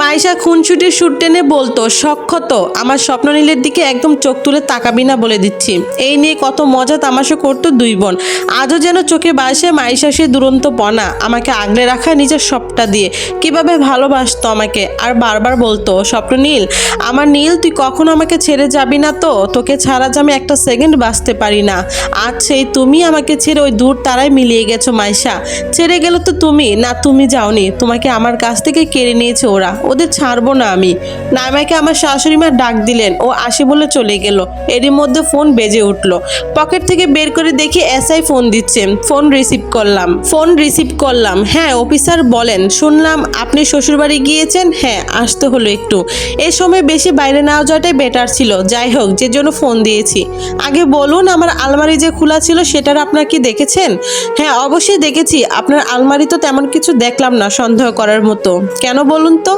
মাইশা খুনছুটির সুর টেনে বলতো সক্ষত আমার স্বপ্ন নীলের দিকে একদম চোখ তুলে তাকাবি না বলে দিচ্ছি। এই নিয়ে কত মজা তামাশা করতো দুই বোন। আজও যেন চোখে বাসে মাইশা সে দুরন্ত পনা, আমাকে আগলে রাখা নিজের সবটা দিয়ে। কীভাবে ভালোবাসতো আমাকে, আর বারবার বলতো, স্বপ্ন নীল, আমার নীল, তুই কখনো আমাকে ছেড়ে যাবি না তো? তোকে ছাড়া যে আমি একটা সেকেন্ড বাঁচতে পারি না। আজ সেই তুমি আমাকে ছেড়ে ওই দূর তারায় মিলিয়ে গেছো মাইশা ছেড়ে গেল তো তুমি, না তুমি যাওনি। তোমাকে আমার কাছ থেকে কেড়ে নিয়েছে ওরা। ওদের ছাড়বো না আমি। নাইমাকে আমার শাশুড়ি মা ডাক দিলেন। ও আসি বলে চলে গেল। এরই মধ্যে ফোন বেজে উঠল। পকেট থেকে বের করে দেখি এসআই ফোন দিচ্ছে। ফোন রিসিভ করলাম। ফোন রিসিভ করলাম। হ্যাঁ অফিসার বলেন। শুনলাম আপনি শ্বশুরবাড়ি গিয়েছেন? হ্যাঁ আসতে হলো একটু। এ সময় বেশি বাইরে না যাওয়াটাই বেটার ছিল। যাই হোক, যে জন্য ফোন দিয়েছি। আগে বলুন, আমার আলমারি যে খোলা ছিল সেটার আপনার কি দেখেছেন? হ্যাঁ অবশ্যই দেখেছি। আপনার আলমারি তো তেমন কিছু দেখলাম না সন্দেহ করার মতো। কেন বলুন তো?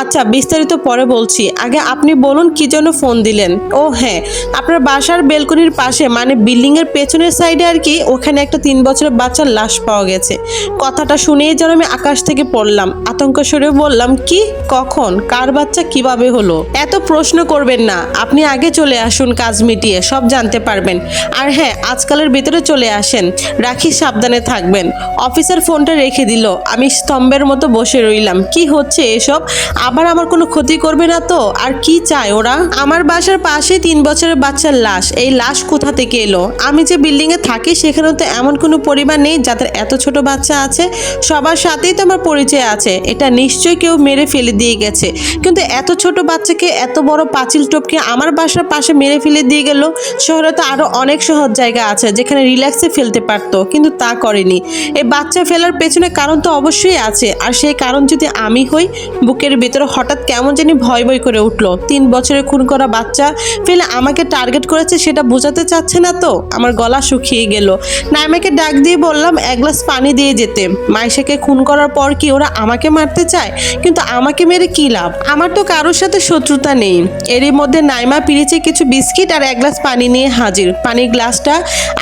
আচ্ছা বিস্তারিত পরে বলছি। আগে আপনি বলুন কি জন্য ফোন দিলেন? ও হ্যাঁ আপনার বাসার বেলকনির পাশে মানে বিল্ডিং এর পেছনের সাইডে আর কি, ওখানে একটা তিন বছরের বাচ্চার লাশ পাওয়া গেছে। কথাটা শুনেই যেন আমি আকাশ থেকে পড়লাম। আতঙ্ক সরে বললাম, কি? কখন? কার বাচ্চা? কীভাবে হলো? এত প্রশ্ন করবেন না। আপনি আগে চলে আসুন, কাজ মিটিয়ে, সব জানতে পারবেন। আর হ্যাঁ আজকালের ভিতরে চলে আসেন। রাখি সাবধানে থাকবেন। অফিসার ফোনটা রেখে দিল। আমি স্তম্ভের মতো বসে রইলাম। কি হচ্ছে এসব? আবার আমার কোনো ক্ষতি করবে না তো? আর কি চায় ওরা? আমার বাসার পাশে তিন বছরের বাচ্চার লাশ। এই লাশ কোথা থেকে এলো? আমি যে বিল্ডিং এ থাকি সেখানে তো এমন কোনো পরিবার নেই যাদের এত ছোট বাচ্চা আছে। সবার সাথেই তো আমার পরিচয় আছে। এটা নিশ্চয়ই কেউ মেরে ফেলে দিয়ে গেছে। কিন্তু এত ছোট বাচ্চাকে, এত বড় পাঁচিল টপকে আমার বাসার পাশে মেরে ফেলে দিয়ে গেল। শহরে তো আরও অনেক সহজ জায়গা আছে, যেখানে রিল্যাক্সে ফেলতে পারতো, কিন্তু তা করেনি। এই বাচ্চা ফেলার পেছনে কারণ তো অবশ্যই আছে। আর সেই কারণ যদি আমি হই, বুকের ভিতরে হঠাৎ কেমন জানি ভয় ভয় করে উঠল। তিন বছরে খুন করা বাচ্চা ফেলে আমাকে টার্গেট করেছে সেটা বোঝাতে চাচ্ছে না তো। আমার গলা শুকিয়ে গেল। নাইমাকে ডাক দিয়ে বললাম, এক গ্লাস পানি দিয়ে যেতে। মাইশাকে খুন করার পর কি ওরা আমাকে মারতে চায়? কিন্তু আমাকে মেরে কি লাভ? আমার তো কারোর সাথে শত্রুতা নেই। এরই মধ্যে নাইমা পিড়িছে কিছু বিস্কিট আর এক গ্লাস পানি নিয়ে হাজির। পানির গ্লাসটা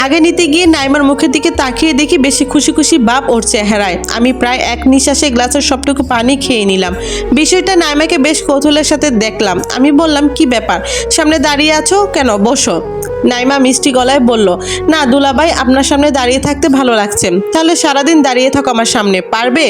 আগে নিতে গিয়ে নাইমার মুখের দিকে তাকিয়ে দেখি বেশি খুশি খুশি বাপ ওর চেহারায়। আমি প্রায় এক নিঃশ্বাসে গ্লাসের সবটুকু পানি খেয়ে নিলাম। বিষয়টা নাইমাকে বেশ কৌতূহলের সাথে দেখলাম। আমি বললাম, কি ব্যাপার? সামনে দাঁড়িয়ে আছো কেন? বসো। নাইমা মিষ্টি গলায় বলল, না দুলাভাই, আপনার সামনে দাঁড়িয়ে থাকতে ভালো লাগছে। তাহলে সারাদিন দাঁড়িয়ে থাকো আমার সামনে, পারবে?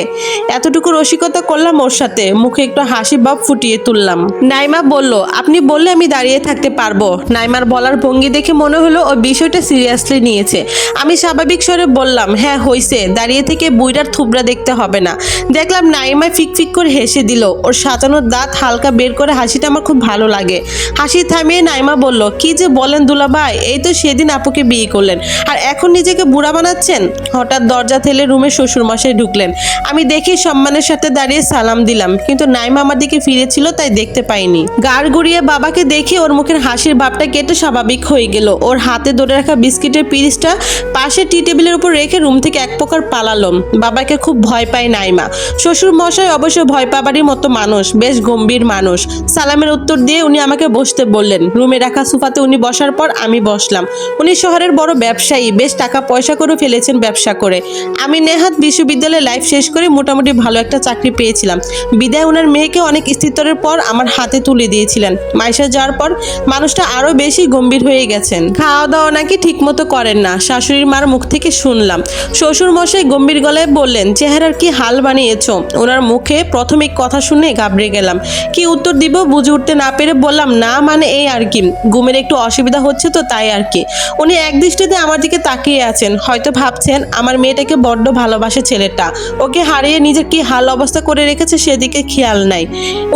এতটুকু রসিকতা করলাম ওর সাথে, মুখে একটু হাসি ভাব ফুটিয়ে তুললাম। নাইমা বলল, আপনি বললে আমি দাঁড়িয়ে থাকতে পারব। নাইমার বলার ভঙ্গি দেখে মনে হলো ও বিষয়টা সিরিয়াসলি নিয়েছে। আমি স্বাভাবিক স্বরে বললাম হ্যাঁ হইছে, দাঁড়িয়ে থেকে বুইটার থুবড়া দেখতে হবে না। দেখলাম নাইমা ফিক ফিক করে হেসে দিল। ওর সাজানো দাঁত হালকা বের করে হাসিটা আমার খুব ভালো লাগে। হাসি থামিয়ে নাইমা বলল, কি যে বলেন দুলাভাই এই তো সেদিন আপুকে বিয়ে করলেন। আর এখন নিজেকে বুড়া বানাচ্ছেন? হঠাৎ দরজা থেলে রুমে শ্বশুর মশাই ঢুকলেন। আমি দেখি সম্মানের সাথে দাঁড়িয়ে সালাম দিলাম, কিন্তু নাইমা আমার দিকে ফিরেছিল, তাই দেখতে পাইনি। গাড় গুড়িয়ে বাবাকে দেখে ওর মুখের হাসির ভাবটা কেটে স্বাভাবিক হয়ে গেল। ওর হাতে ধরে রাখা বিস্কিটের পিরিসটা পাশে টি টেবিলের উপর রেখে রুম থেকে এক প্রকার পালালো বাবাকে খুব ভয় পায় নাইমা। শ্বশুর মশাই অবশ্য ভয় পাবারই মতো মানুষ, বেশ গম্ভীর মানুষ। সালামের উত্তর দিয়ে উনি আমাকে বসতে বললেন। রুমে রাখা সোফাতে উনি বসার পর আমি বসলাম। উনি শহরের বড় ব্যবসায়ী, বেশ টাকা পয়সা করে ফেলেছেন ব্যবসা করে। আমি নেহাত বিশ্ববিদ্যালয়ে লাইফ শেষ করে মোটামুটি ভালো একটা চাকরি পেয়েছিলাম। বিদায় ওনার মেয়েকে অনেক স্থিতরের পর আমার হাতে তুলে দিয়েছিলেন। মাইশা যাওয়ার পর মানুষটা আরও বেশি গম্ভীর হয়ে গেছেন। খাওয়া দাওয়া নাকি ঠিকমতো করেন না, শাশুড়ির মার মুখ থেকে শুনলাম। শ্বশুর মশাই গম্ভীর গলায় বললেন, চেহারার কি হাল বানিয়েছো? ওনার মুখে প্রথমে কথা শুনে ঘাবড়ে গেলাম। কি উত্তর দিব বুঝে উঠতে না পেরে বললাম, না মানে এই আর কি। ঘুমের একটু অসুবিধা হচ্ছে তো তাই আর কি। উনি এক দৃষ্টিতে আমার দিকে তাকিয়ে আছেন, হয়তো ভাবছেন আমার মেয়েটাকে বড্ড ভালোবাসে ছেলেটা। ওকে হারিয়ে নিজের কি হাল অবস্থা করে রেখেছে সেদিকে খেয়াল নাই।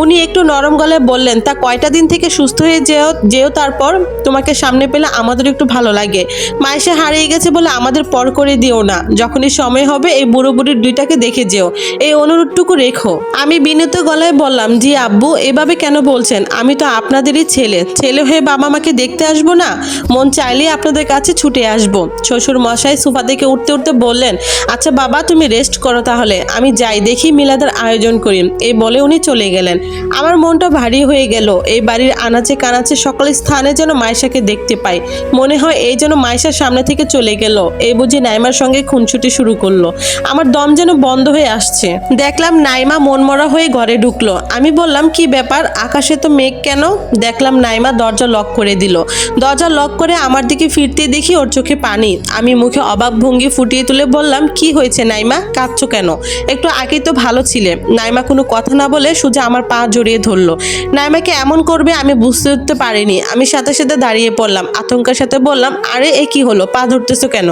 উনি একটু নরম গলায় বললেন, তা কয়টা দিন থেকে সুস্থ হয়ে যেও যেও তারপর? তোমাকে সামনে পেলে আমাদের একটু ভালো লাগে। মায়েসে হারিয়ে গেছে বলে আমাদের পর করে দিও না। যখনই সময় হবে এই বুড়ো বুড়ির দুইটাকে দেখে যেও। এই অনুরোধটুকু রেখো। আমি বিনীত গলায় বললাম, জি আব্বু, এভাবে কেন বলছেন? আমি তো আপনাদেরই ছেলে। ছেলে হয়ে বাবা মাকে দেখতে আসব না? মন চাইলেই আপনাদের কাছে ছুটে আসব। শ্বশুর মশাই সোফা থেকে উঠতে উঠতে বললেন আচ্ছা বাবা, তুমি রেস্ট করো তাহলে। আমি যাই, দেখি মিলাদের আয়োজন করি। এই বলে উনি চলে গেলেন। আমার মনটা ভারী হয়ে গেল। এই বাড়ির আনাচে কানাচে সকল স্থানে যেন মাইশাকে দেখতে পাই। মনে হয় এই যেন মাইশার সামনে থেকে চলে গেল। এই বুঝি নাইমার সঙ্গে খুনছুটি শুরু করল। আমার দম যেন বন্ধ হয়ে আসছে। দেখলাম নাইমা মনমরা হয়ে ঘরে ঢুকলো। আমি বললাম, কি ব্যাপার? আকাশে তো মেঘ কেন? দেখলাম নাইমা দরজা লক করে দিল। দরজা লক করে আমার দিকে ফিরতে দেখি ওর চোখে পানি। আমি মুখে অবাক ভঙ্গি ফুটিয়ে তুলে বললাম, কি হয়েছে নাইমা? কাঁদছো কেন? একটু আগেই তো ভালো ছিলে। নাইমা কোনো কথা না বলে সোজা আমার পা জড়িয়ে ধরলো। নাইমাকে এমন করবে আমি বুঝতে উঠতে পারিনি। আমি সাথে সাথে দাঁড়িয়ে পড়লাম, আতঙ্কের সাথে বললাম, আরে, এ কি হলো? পা ধরতেছো কেন?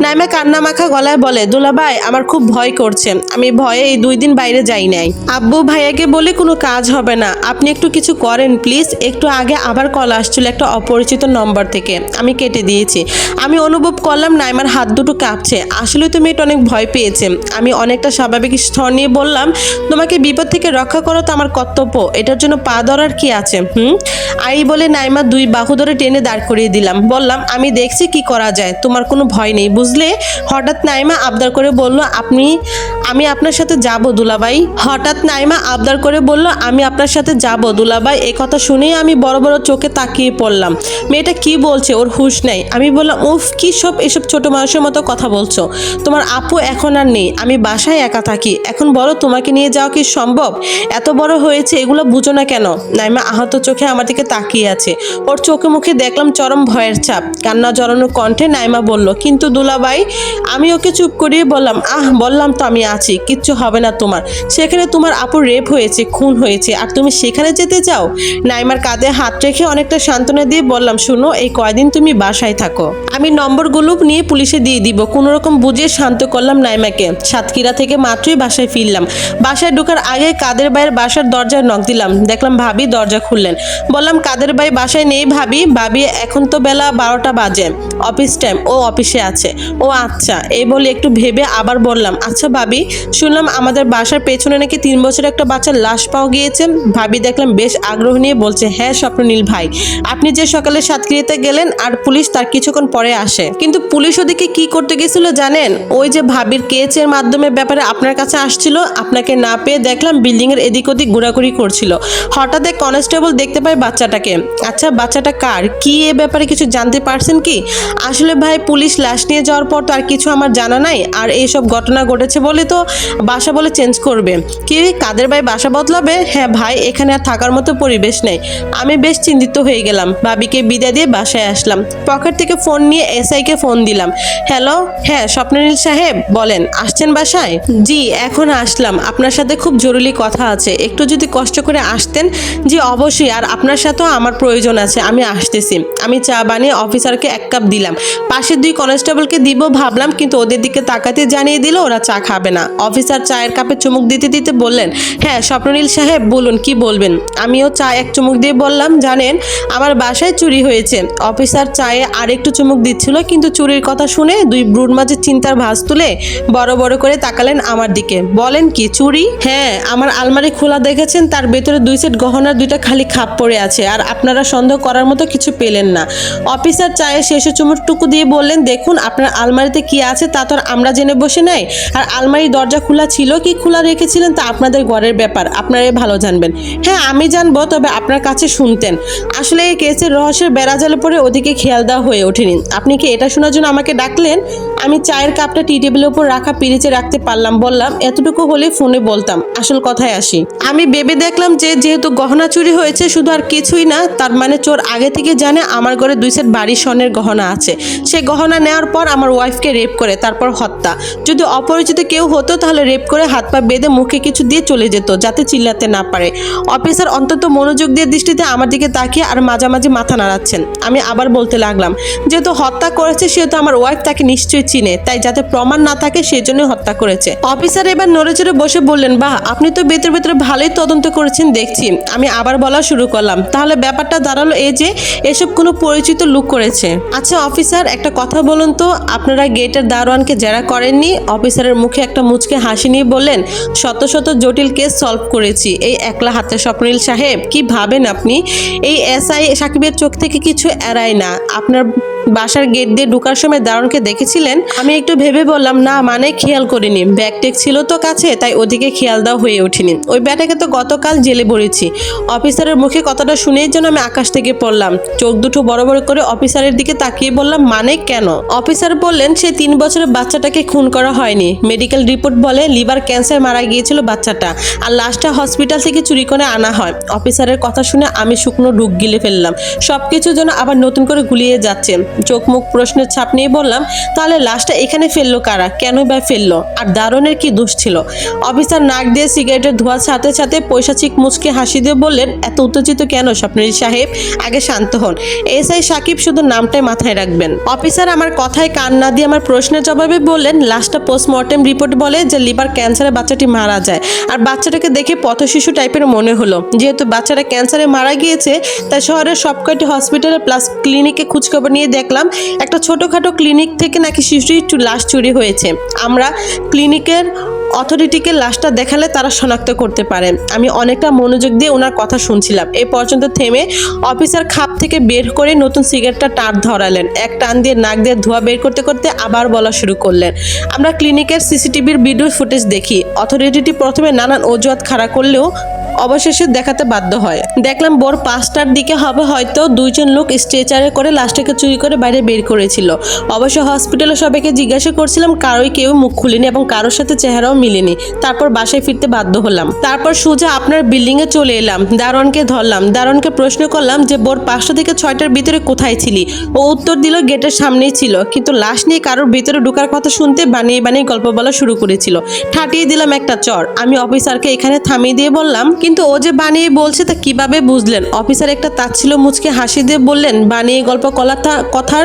নাইমা কান্না মাখা গলায় বলে দুলাভাই আমার খুব ভয় করছে। আমি ভয়ে এই দুই দিন বাইরে যাই নাই। আব্বু ভাইয়াকে বলে কোনো কাজ হবে না। আপনি একটু কিছু করেন, প্লিজ। একটু আগে আবার কল আসছিল একটা অপরিচিত নম্বর থেকে। আমি কেটে দিয়েছি। আমি অনুভব করলাম নাইমার হাত দুটো কাঁপছে। আসলে তো মেয়েটা অনেক ভয় পেয়েছে। আমি অনেকটা স্বাভাবিক স্তর নিয়ে বললাম, তোমাকে বিপদ থেকে রক্ষা করো তো আমার কর্তব্য। এটার জন্য পা ধরার কি আছে? হুম? আই বলে নাইমা দুই বাহু ধরে টেনে দাঁড় করিয়ে দিলাম। বললাম, আমি দেখছি কি করা যায়। তোমার কোনো ভয় নেই, বুঝলে? হঠাৎ নাইমা আবদার করে বলল, আপনি, আমি আপনার সাথে যাব দুলাভাই। হঠাৎ নাইমা আবদার করে বলল, আমি আপনার সাথে যাব দুলাভাই। এ কথা শুনেই আমি বড় বড় চোখে তাকিয়ে পড়লাম। মেয়েটা কি বলছে? ওর হুঁশ নেই। আমি বললাম, উফ, কি সব এসব ছোট মানুষের মতো কথা বলছো? তোমার আপু এখন আর নেই। আমি বাসায় একা থাকি। এখন বলো, তোমাকে নিয়ে যাওয়া কি সম্ভব? এত বড় হয়েছে, এগুলো বুঝো না কেন? নাইমা আহত চোখে আমার দিকে তাকিয়ে আছে। ওর চোখে মুখে দেখলাম চরম ভয়ের ছাপ। কান্না জড়ানো কণ্ঠে নাইমা বলল, কিন্তু দুলাভাই, আমি ওকে চুপ করিয়ে বললাম, আহ, বললাম তো আমি আছি, কিচ্ছু হবে না তোমার। সেখানে তোমার আপু রেপ হয়েছে, খুন হয়েছে, আর তুমি সেখানে যেতে চাও? নাইমার কাঁধে হাত রেখে অনেকটা সান্ত্বনা দিয়ে বললাম, শুনো এই কয়দিন তুমি বাসায় থাকো। আমি নম্বরগুলো নিয়ে পুলিশে দিয়ে দিব। কোনো রকম বুঝিয়ে শান্ত করলাম নাইমাকে। সাতক্ষীরা থেকে মাত্রই বাসায় ফিরলাম। বাসায় ঢোকার আগে কাদের ভাইয়ের বাসার দরজায় নখ দিলাম। দেখলাম ভাবি দরজা খুললেন। বললাম, কাদের ভাই বাসায় নেই ভাবি? ভাবি, এখন তো বেলা বারোটা বাজে। অফিস টাইম ও অফিসে আছে। ও আচ্ছা। এই বলে একটু ভেবে আবার বললাম আচ্ছা ভাবি। শুনলাম আমাদের বাসার পেছনে নাকি তিন বছর একটা বাচ্চার লাশ পাওয়া গিয়েছে। ভাবি দেখলাম বেশ আগ্রহ নিয়ে বলছে হ্যাঁ স্বপ্ননীল ভাই, আপনি যে সকালে সাতক্রিয়াতে গেলেন আর পুলিশ তার কিছুক্ষণ পরে আসে। কিন্তু পুলিশ ওদিকে কি করতে গেছিল জানেন? ওই যে ভাবির কেচের মাধ্যমে ব্যাপারে আপনার কাছে আসছিল, আপনাকে না পেয়ে দেখলাম বিল্ডিং এর এদিক ওদিক ঘোরাঘুরি করছিল। হঠাৎ এক কনস্টেবল দেখতে পায় বাচ্চাটাকে। আচ্ছা বাচ্চাটা কার? কি এ ব্যাপারে কিছু জানতে পারছেন কি? আসলে ভাই, পুলিশ লাশ নিয়ে যাওয়ার পর তো আর কিছু আমার জানা নাই, আর এইসব ঘটনা ঘটেছে বলে তো বাসা বলে চেঞ্জ করবে। কি, কাদের ভাই বাসা বদলাবে? হ্যাঁ ভাই, এখানে আর থাকার মতো পরিবেশ নেই। আমি বেশ চিন্তিত হয়ে গেলাম। ভাবিকে বিদায় দিয়ে বাসায় আসলাম। পকেট থেকে ফোন নিয়ে এসআইকে ফোন দিলাম। হ্যালো হ্যাঁ স্বপ্ননীল সাহেব, বলেন, আসছেন বাসায়? জি, এখন আসলাম। আপনার সাথে খুব জরুরি কথা আছে। একটু যদি কষ্ট করে আসতেন, জি, অবশ্যই। আর আপনার সাথেও আমার প্রয়োজন আছে। আমি আসতেছি। আমি চা বানিয়ে অফিসারকে এক কাপ দিলাম। পাশের দুই কনস্টেবলকে দিব ভাবলাম, কিন্তু ওদের দিকে তাকাতে জানিয়ে দিল ওরা চা খাবে না। অফিসার চায়ের কাপে চুমুক দিতে দিতে বললেন হ্যাঁ স্বপ্ননীল সাহেব, বলুন, কি বলবেন? আমিও চা এক চুমুক দিয়ে বললাম, জানেন, আমার বাসায় চুরি হয়েছে। অফিসার চায়ে আরেকটু চুমুক দিচ্ছিল, কিন্তু চুরির কথা শুনে দুই ব্রুর মাঝে চিন্তার ভাঁজ তুলে বড় বড় করে তাকালেন আমার দিকে। বলেন কি, চুরি? হ্যাঁ আমার আলমারি খোলা দেখেছেন, তার ভেতরে দুই সেট গহনার দুইটা খালি খাপ পড়ে আছে, আর আপনারা সন্দেহ করার মতো কিছু পেলেন না। অফিসার চায়ে শেষে চুমুকটুকু দিয়ে বললেন, দেখুন, আপনার আলমারিতে কি আছে তা তো আমরা জেনে বসে নাই। আর আলমারির দরজা খোলা ছিল, কি খোলা রেখেছিলেন তা আপনাদের ঘরের ব্যাপার, আপনারাই ভালো জানবেন। হ্যাঁ আমি জানব, তবে আপনার কাছে শুনতেন। আসলে এই কেসের রহস্যের বেড়া জালে পরে ওদিকে খেয়াল দেওয়া হয়ে ওঠেনি। আপনি কি এটা শোনার জন্য আমাকে ডাকলেন? আমি চায়ের কাপটা টি টেবিলের উপর রাখা পিরিচে রাখতে পারলাম, বললাম, এতটুকু হলে ফোনে বলতাম, আসল কথায় আসি। আমি ভেবে দেখলাম যে যেহেতু গহনা চুরি হয়েছে, শুধু আর কিছুই না, তার মানে চোর আগে থেকে জানে আমার ঘরে দুই সেট বাড়ির স্বর্ণের গহনা আছে। সে গহনা নেওয়ার পর আমার ওয়াইফকে রেপ করে, তারপর হত্যা। যদি অপরিচিত কেউ হতো, তাহলে রেপ করে হাত পা বেঁধে মুখে কিছু দিয়ে চলে যেত, যাতে চিল্লাতে না পারে। অফিসার অন্তত মনোযোগ দিয়ে দৃষ্টিতে আমার দিকে তাকিয়ে আর মাঝামাঝি মাথা নাড়াচ্ছেন। আমি আবার বলতে লাগলাম, যেহেতু হত্যা করেছে, সেহেতু আমার ওয়াইফ তাকে নিশ্চয়ই চিনে, তাই যাতে প্রমাণ না থাকে সেই জন্য হত্যা করেছে। অফিসার এবার নড়ে বসে বললেন, বাহ, আপনি তো ভেতরে ভেতরে ভালোই তদন্ত করেছেন, দেখছি। আমি আবার বলা শুরু করলাম। তাহলে ব্যাপারটা দাঁড়াল এই যে এসব কোনো পরিচিত লুক করেছে। আচ্ছা অফিসার, একটা কথা বলুন তো। আপনারা গেটের দারোয়ানকে জেরা করেননি? অফিসারের মুখে একটা মুচকে হাসি নিয়ে বললেন, শত শত জটিল কেস সলভ করেছি। এই একলা হাতে স্বপ্নীল সাহেব, কি ভাবেন আপনি? এই এসআই সাকিবের চোখ থেকে কিছু এড়ায় না। আপনার বাসার গেট দিয়ে ঢোকার সময় দারুণকে দেখেছিলেন? আমি একটু ভেবে বললাম, না মানে খেয়াল করিনি। ব্যাগ টেক ছিল তো কাছে, তাই ওদিকে খেয়াল দেওয়া হয়ে ওঠেনি। ওই ব্যাটাকে তো গতকাল জেলে ভরেছি। অফিসারের মুখে কথাটা শুনেই যেন আমি আকাশ থেকে পড়লাম। চোখ দুটো বড় বড় করে অফিসারের দিকে তাকিয়ে বললাম মানে কেন? অফিসার বললেন, সে তিন বছরের বাচ্চাটাকে খুন করা হয়নি। মেডিকেল রিপোর্ট বলে লিভার ক্যান্সার মারা গিয়েছিল বাচ্চাটা আর লাশটা হসপিটাল থেকে চুরি করে আনা হয়। অফিসারের কথা শুনে আমি শুকনো ঢুক গিলে ফেললাম। সবকিছু যেন আবার নতুন করে গুলিয়ে যাচ্ছে। চোখ মুখ প্রশ্নের ছাপ নিয়ে বললাম, তাহলে লাশটা এখানে ফেলল কারা? কেন বা ফেলল? আর দারুণের কি দোষ ছিল? অফিসার নাক দিয়ে সিগারেটের ধোয়ার সাথে সাথে পয়সা চিক মুচকে হাসি দিয়ে বললেন, এত উত্তেজিত কেন স্বপ্নীল সাহেব? আগে শান্ত হন। এস আই সাকিব শুধু নামটাই মাথায় রাখবেন। অফিসার আমার কথায় কান না দিয়ে আমার প্রশ্নের জবাবে বললেন লাস্টটা পোস্টমর্টেম রিপোর্ট বলে যে লিভার ক্যান্সারে বাচ্চাটি মারা যায়। আর বাচ্চাটাকে দেখে পথ শিশু টাইপের মনে হলো। যেহেতু বাচ্চাটা ক্যান্সারে মারা গিয়েছে, তাই শহরের সব সবকটি হসপিটালে প্লাস ক্লিনিকে খোঁজখবর নিয়ে দেখলাম, একটা ছোটোখাটো ক্লিনিক থেকে নাকি শিশুটির চু- লাশ চুরি হয়েছে। আমরা ক্লিনিকের অথরিটিকে লাশটা দেখালে তারা শনাক্ত করতে পারে। আমি অনেকটা মনোযোগ দিয়ে ওনার কথা শুনছিলাম। এই পর্যন্ত থেমে অফিসার খাপ থেকে বের করে নতুন সিগারেটটা টান ধরালেন। এক টান দিয়ে নাক দিয়ে ধোঁয়া বের করতে করতে আবার বলা শুরু করলেন। আমরা ক্লিনিকের সিসিটিভির ভিডিও ফুটেজ দেখি। অথরিটিটি প্রথমে নানান অজুহাত খাড়া করলেও অবশেষে দেখাতে বাধ্য হয়। দেখলাম বোর পাঁচটার দিকে হবে হয়তো দুইজন লোক স্ট্রেচারে করে লাশটাকে চুরি করে বাইরে বের করেছিল। অবশ্য হসপিটালে সবাইকে জিজ্ঞাসা করছিলাম, কারোই কেউ মুখ খুলিনি এবং কারোর সাথে চেহারাও মিলেনি। তারপর বাসায় ফিরতে বাধ্য হলাম। তারপর সোজা আপনার বিল্ডিং এ চলে এলাম। দারোয়ানকে ধরলাম। দারোয়ানকে প্রশ্ন করলাম যে, বোর পাঁচটা থেকে ছয়টার ভিতরে কোথায় ছিলি? ও উত্তর দিল, গেটের সামনেই ছিল। কিন্তু লাশ নিয়ে কারোর ভিতরে ঢোকার কথা শুনতে বানিয়ে বানিয়ে গল্প বলা শুরু করেছিল। ঠাটিয়ে দিলাম একটা চর। আমি অফিসারকে এখানে থামিয়ে দিয়ে বললাম, কিন্তু ও যে বানিয়ে বলছে তা কীভাবে বুঝলেন? অফিসার একটা তাচ্ছিল মুচকে হাসি দিয়ে বললেন, বানিয়ে গল্প কলাথা কথার,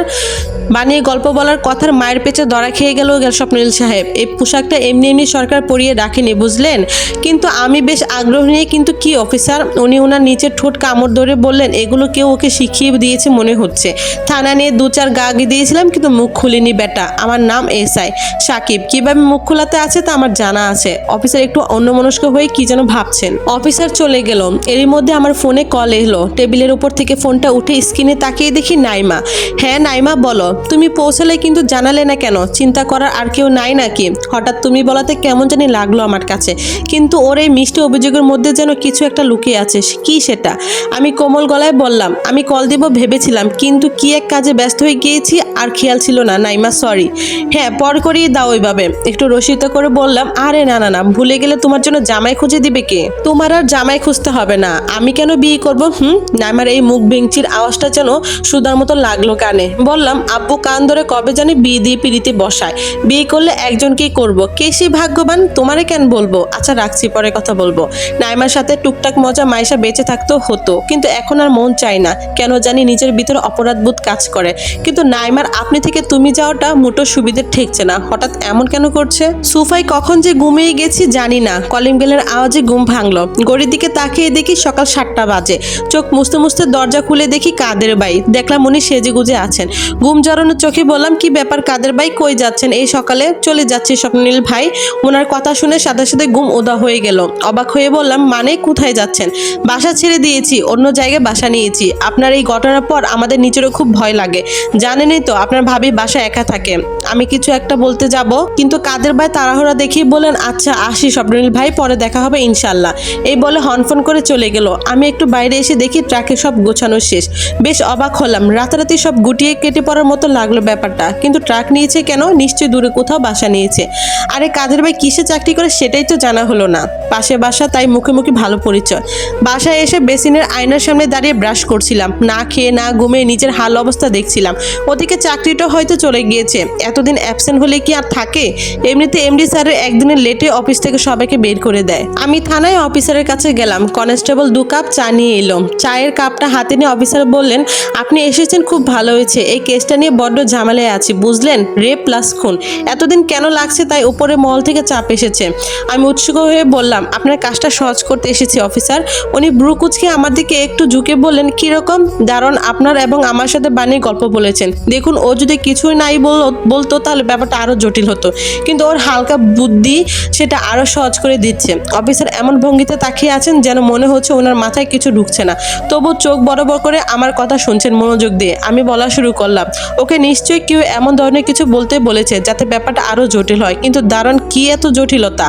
বানিয়ে গল্প বলার কথার মায়ের পেছে দড়া খেয়ে গেল স্বপ্নীল সাহেব। এই পোশাকটা এমনি এমনি সরকার পরিয়ে রাখেনি, বুঝলেন? কিন্তু আমি বেশ আগ্রহ নিয়ে কিন্তু কি অফিসার উনি ওনার নিচের ঠোঁট কামড় ধরে বললেন, এগুলো কেউ ওকে শিখিয়ে দিয়েছে মনে হচ্ছে। থানা নিয়ে দু চার গা দিয়েছিলাম, কিন্তু মুখ খুলিনি বেটা আমার নাম এসআই সাকিব, কীভাবে মুখ খোলাতে আছে তা আমার জানা আছে। অফিসার একটু অন্যমনস্ক হয়ে কি যেন ভাবছেন। অফিসার চলে গেল। এরই মধ্যে আমার ফোনে কল এলো। টেবিলের উপর থেকে ফোনটা উঠে স্ক্রিনে তাকিয়ে দেখি নাইমা। হ্যাঁ নাইমা, বলো। তুমি পৌঁছালে কিন্তু জানালে না কেন? চিন্তা করার আর কেউ নাই নাকি? হঠাৎ তুমি বলাতে কেমন জানি লাগল আমার কাছে। কিন্তু ওর এই মিষ্টি অভিযোগের মধ্যে যেন কিছু একটা লুকিয়ে আছে। কি সেটা? আমি কোমল গলায় বললাম, আমি কল দিব ভেবেছিলাম, কিন্তু কি এক কাজে ব্যস্ত হয়ে গিয়েছি আর খেয়াল ছিল না, নাইমা সরি হ্যাঁ পর করিয়ে দাও ওইভাবে। একটু রসিত করে বললাম, আরে না না না, ভুলে গেলে তোমার জন্য জামাই খুঁজে দিবে কে? তোমার আর জামাই খুঁজতে হবে না, আমি কেন বিয়ে করব, হুম? নাইমার এই মুখ ভেঙচির আওয়াজটা যেন সুদার মতো লাগল কানে। বললাম, আব্বু কান ধরে কবে জানি বিয়ে দিয়ে পিড়িতে বসায়। বিয়ে করলে একজনকেই করব। কে সেই ভাগ্যবান, তোমারে কেন বলব? আচ্ছা রাখছি, পরে কথা বলব। নাইমার সাথে টুকটাক মজা মাইশা বেঁচে থাকতেও হতো, কিন্তু এখন আর মন চায় না। কেন জানি নিজের ভিতরে অপরাধবোধ কাজ করে। কিন্তু নাইমার, আপনি থেকে তুমি যাওয়াটা মোটো সুবিধে ঠেকছে না। হঠাৎ এমন কেন করছে? সুফাই কখন যে ঘুমিয়ে গেছি জানি না। কলিং বেলের আওয়াজে ঘুম ভাঙলো। গড়ির দিকে তাকিয়ে দেখি সকাল সাতটা বাজে। চোখ মুছতে মুছতে দরজা খুলে দেখি কাদের বাই দেখলাম উনি সেজে গুজে আছেন। ঘুম জড়ানোর চোখে বললাম, কি ব্যাপার, কাদের বাই কই যাচ্ছেন? এই সকালে চলে যাচ্ছি স্বপ্নীল ভাই। ওনার কথা শুনে সাথে সাথে ঘুম উদা হয়ে গেল। অবাক হয়ে বললাম মানে কোথায় যাচ্ছেন? বাসা ছেড়ে দিয়েছি, অন্য জায়গায় বাসা নিয়েছি। আপনার এই ঘটনার পর আমাদের নিচেরও খুব ভয় লাগে। জানেনই তো, আপনার ভাবি বাসা একা থাকে। আমি কিছু একটা বলতে যাব। কিন্তু কাদের ভাই তাড়াহুড়া দেখিয়ে বলেন আচ্ছা আসি স্বপ্নীল ভাই, পরে দেখা হবে ইনশাল্লাহ এই বলে হনফন করে চলে গেল। আমি একটু বাইরে এসে দেখি ট্রাকে সব গোছানো শেষ। বেশ অবাক হলাম, রাতারাতি সব গুটিয়ে কেটে পড়ার মতো লাগল ব্যাপারটা। কিন্তু ট্রাক নিয়েছে কেন? নিশ্চয়ই দূরে কোথাও বাসা নিয়েছে। আরে কাদের ভাই কিসে চাকরি করে সেটাই তো জানা হলো না। পাশে বাসা, তাই মুখে মুখে ভালো পরিচয়। বাসায় এসে বেসিনের আয়নার সামনে দাঁড়িয়ে ব্রাশ করছিলাম। না খেয়ে, না ঘুমিয়ে নিজের হাল অবস্থা দেখছিলাম। ওদিকে চাকরিটা হয়তো চলে গিয়েছে। এতদিন অ্যাবসেন্ট হলে কি আর থাকে? এমনিতে এমডি স্যারের একদিনের লেটে অফিস থেকে সবাইকে বের করে দেয়। আমি থানায় অফিসারের কাছে গেলাম। কনস্টেবল দু কাপ চা নিয়ে এলো। চায়ের কাপটা হাতে নিয়ে অফিসার বললেন, আপনি এসেছেন, খুব ভালো হয়েছে। এই কেসটা নিয়ে বড্ড ঝামেলায় আছি, বুঝলেন? রে প্লাস খুন। এতদিন কেন লাগছে তাই উপরে মল থেকে চাপ এসেছে। আমি উৎসুক হয়ে বললাম, আপনার কাজটা সহজ করতে এসেছি অফিসার উনি ব্রু কুচকে আমার দিকে একটু ঝুঁকে বললেন কীরকম দারুণ, আপনার এবং আমার সাথে বানিয়ে গল্প বলেছেন। দেখুন, ও যদি কিছুই নাই বল- বলতো তাহলে ব্যাপারটা আরও জটিল হতো। কিন্তু ওর হালকা বুদ্ধি সেটা আরও সহজ করে দিচ্ছে। অফিসার এমন ভঙ্গিতে তাকিয়ে আছেন যেন মনে হচ্ছে ওনার মাথায় কিছু ঢুকছে না। তবু চোখ বড় বড় করে আমার কথা শুনছেন মনোযোগ দিয়ে। আমি বলা শুরু করলাম, ওকে নিশ্চয়ই কেউ এমন ধরনের কিছু বলতে বলেছে যাতে ব্যাপারটা আরও জটিল হয়। কিন্তু দারণ কি এত জটিলতা?